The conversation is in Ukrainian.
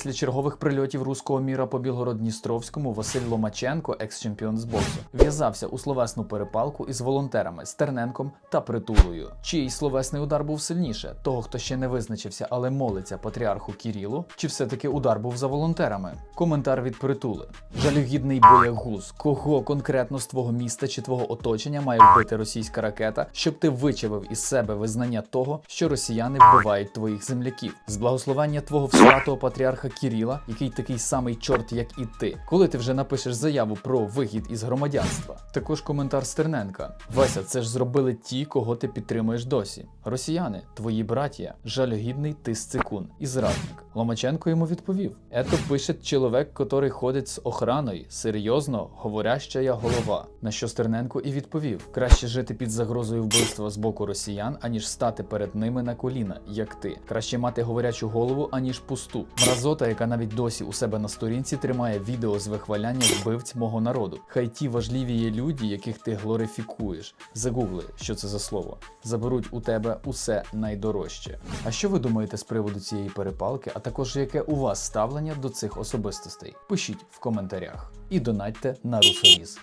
Після чергових прильотів руського міра по Білгород-Дністровському Василь Ломаченко, екс-чемпіон з боксу, в'язався у словесну перепалку із волонтерами Стерненком та Притулою. Чий словесний удар був сильніше? Того, хто ще не визначився, але молиться патріарху Кірілу, чи все-таки удар був за волонтерами? Коментар від притули. Жалюгідний боягуз. Кого конкретно з твого міста чи твого оточення має вбити російська ракета, щоб ти вичавив із себе визнання того, що росіяни вбивають твоїх земляків? З благословення твого всратого патріарха Кіріла, який такий самий чорт, як і ти, коли ти вже напишеш заяву про вихід із громадянства. Також коментар Стерненка. Вася, це ж зробили ті, кого ти підтримуєш досі. Росіяни, твої браття, жалюгідний ти сцикун і зрадник. Ломаченко йому відповів: Ето пише чоловік, котрий ходить з охраною, серйозно говорящая голова. На що Стерненко і відповів: краще жити під загрозою вбивства з боку росіян, аніж стати перед ними на коліна, як ти. Краще мати говорячу голову, аніж пусту. Мразота, яка навіть досі у себе на сторінці тримає відео з вихваляння вбивць мого народу. Хай ті важливі є люди, яких ти глорифікуєш. Загугли, що це за слово. Заберуть у тебе усе найдорожче. А що ви думаєте з приводу цієї перепалки, також яке у вас ставлення до цих особистостей? Пишіть в коментарях і донатьте на русоріз.